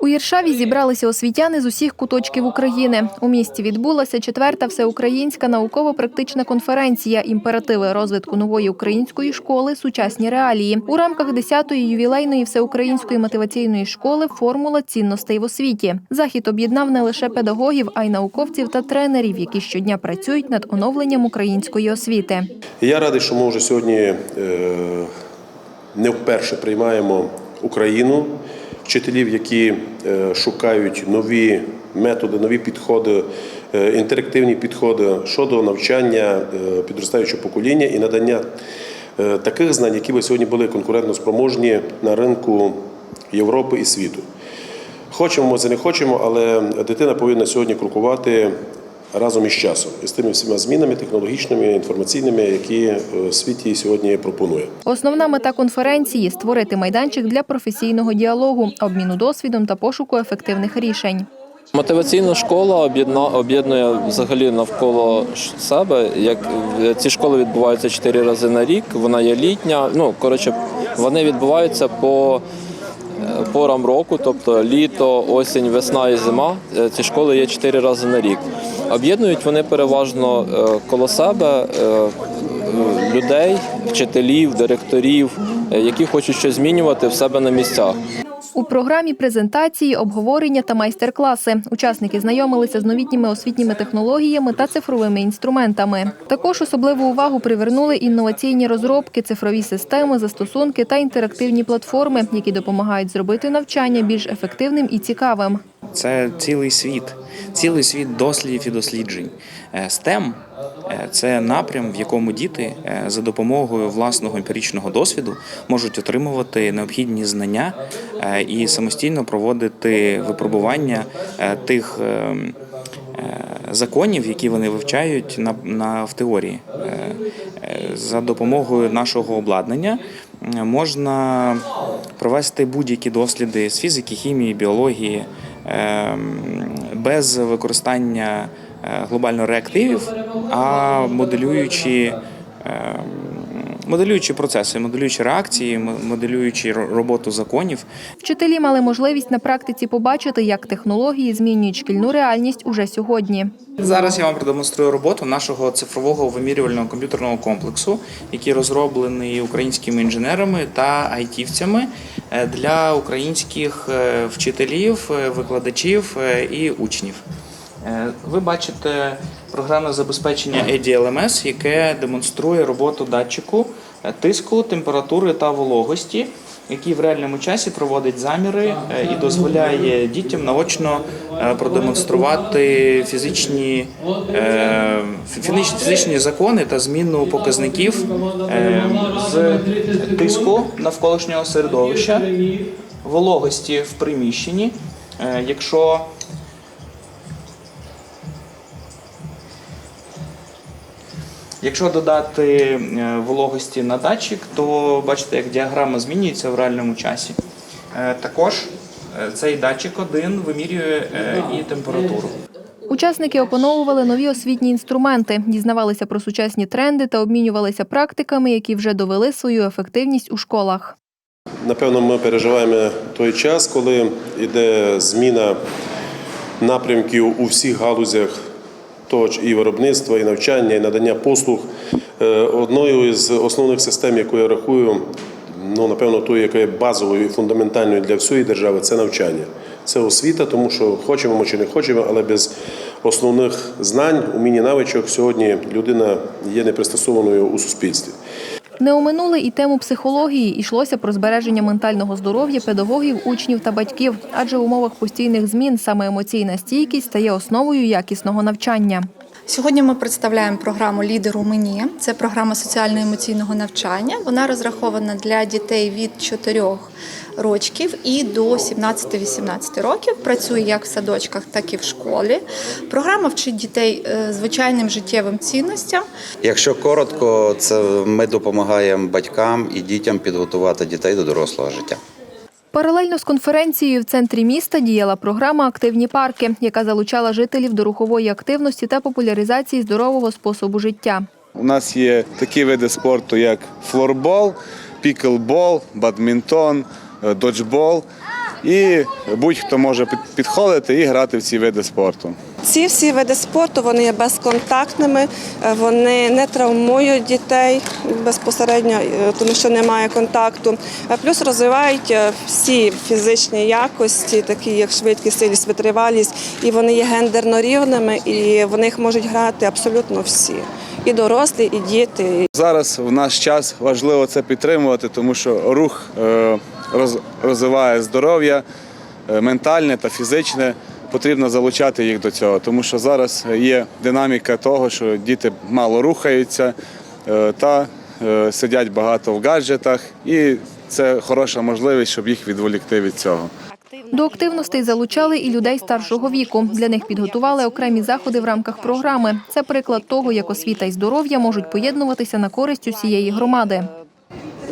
У Єршаві зібралися освітяни з усіх куточків України. У місті відбулася четверта всеукраїнська науково-практична конференція Імперативи розвитку нової української школи Сучасні реалії у рамках 10-ї ювілейної всеукраїнської мотиваційної школи Формула цінностей в освіті. Захід об'єднав не лише педагогів, а й науковців та тренерів, які щодня працюють над оновленням української освіти. Я радий, що ми вже сьогодні е, не вперше приймаємо Україну, вчителів, які е, шукають нові методи, нові підходи, е, інтерактивні підходи щодо навчання е, підростаючого покоління і надання таких знань, які би сьогодні були конкурентно спроможні на ринку Європи і світу. Хочемо ми це не хочемо, але дитина повинна сьогодні крокувати разом із часом і з тими всіма змінами технологічними, інформаційними, які е, світ їй сьогодні пропонує. Основна мета конференції створити майданчик для професійного діалогу, обміну досвідом та пошуку ефективних рішень. Мотиваційна школа об'єдна- об'єднує взагалі навколо себе. Як е, ці школи відбуваються чотири рази на рік. Вона є літня. Ну коротше, вони відбуваються по порам року, тобто літо, осінь, весна і зима. Е, Ці школи є чотири рази на рік. Об'єднують вони переважно е, коло себе е, е, людей, вчителів, директорів, е, які хочуть щось змінювати в себе на місцях. У програмі презентації, обговорення та майстер-класи. Учасники знайомилися з новітніми освітніми технологіями та цифровими інструментами. Також особливу увагу привернули інноваційні розробки, цифрові системи, застосунки та інтерактивні платформи, які допомагають зробити навчання більш ефективним і цікавим. Це цілий світ, цілий світ дослідів і досліджень. Е, STEM – це напрям, в якому діти е, за допомогою власного емпіричного досвіду можуть отримувати необхідні знання е, і самостійно проводити випробування е, тих. е, е, Законів, які вони вивчають на, на в теорії, Е, е, за допомогою нашого обладнання е, можна провести будь-які досліди з фізики, хімії, біології без використання е, глобально реактивів, а моделюючи. Моделюючи процеси, моделюючи реакції, моделюючи роботу законів, Вчителі мали можливість на практиці побачити, як технології змінюють шкільну реальність уже сьогодні. Зараз я вам продемонструю роботу нашого цифрового вимірювального комп'ютерного комплексу, який розроблений українськими інженерами та айтівцями е, для українських е, вчителів, е, викладачів і учнів. Е, Ви бачите програмне забезпечення ADLMS, яке демонструє роботу датчику е, тиску, температури та вологості, який в реальному часі проводить заміри е, і дозволяє дітям наочно продемонструвати фізичні, фізичні, закони та зміну показників з тиску навколишнього середовища, вологості в приміщенні. Якщо Якщо додати е, вологості на датчик, то бачите, як діаграма змінюється в реальному часі. Е, Також е, цей датчик один вимірює і температуру. Учасники опановували нові освітні інструменти, дізнавалися про сучасні тренди та обмінювалися практиками, які вже довели свою ефективність у школах. Напевно, ми переживаємо той час, коли йде зміна напрямків у всіх галузях того і виробництва, і навчання, і надання послуг. Е, Одною із основних систем, яку я рахую, ну напевно, тою, яка є базовою і фундаментальною для всієї держави, це навчання. Це освіта, тому що хочемо ми чи не хочемо, але без основних знань, уміння навичок сьогодні людина є непристосованою у суспільстві. Не оминули і тему психології. Йшлося про збереження ментального здоров'я педагогів, учнів та батьків, адже в умовах постійних змін саме емоційна стійкість стає основою якісного навчання. Сьогодні ми представляємо програму Лідер у мені. Це програма соціально-емоційного навчання. Вона розрахована для дітей від 4 років і до 17-18 років. Працює як в садочках, так і в школі. Програма вчить дітей е, звичайним життєвим цінностям. Якщо коротко, це ми допомагаємо батькам і дітям підготувати дітей до дорослого життя. Паралельно з конференцією в центрі міста діяла програма Активні парки, яка залучала жителів до рухової активності та популяризації здорового способу життя. У нас є такі види спорту, як флорбол, піклбол, бадмінтон, е, доджбол. і будь-хто може підходити і грати в ці види спорту. Ці всі види спорту вони є безконтактними, е, вони не травмують дітей безпосередньо, е, тому що немає контакту. Е, Плюс розвивають всі фізичні якості, такі як швидкість, силість, витривалість, і вони є гендерно рівними, і в них можуть грати абсолютно всі. І дорослі, і діти, Зараз в наш час важливо це підтримувати, тому що рух розвиває здоров'я ментальне та фізичне. Потрібно залучати їх до цього, тому що зараз є динаміка того, що діти мало рухаються е, та е, сидять багато в гаджетах, і це хороша можливість, щоб їх відволікти від цього. До активностей залучали і людей старшого віку. Для них підготували окремі заходи в рамках програми. Це приклад того, як освіта і здоров'я можуть поєднуватися на користь усієї громади.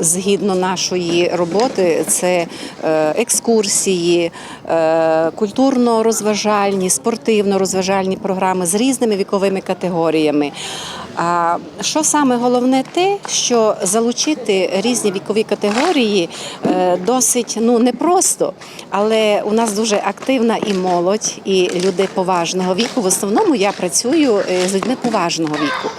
Згідно нашої роботи, це е, екскурсії, е, культурно-розважальні, спортивно-розважальні програми з різними віковими категоріями. А що саме головне, те, що залучити різні вікові категорії е, досить ну непросто, але у нас дуже активна і молодь, і люди поважного віку. В основному я працюю з людьми поважного віку.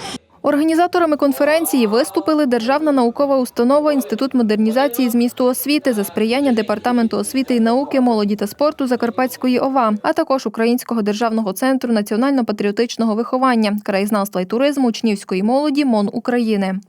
Організаторами конференції виступили Державна наукова установа Інститут модернізації змісту освіти за сприяння Департаменту освіти і науки, молоді та спорту Закарпатської ОВА, а також Українського державного центру національно-патріотичного виховання, краєзнавства і туризму учнівської молоді МОН України.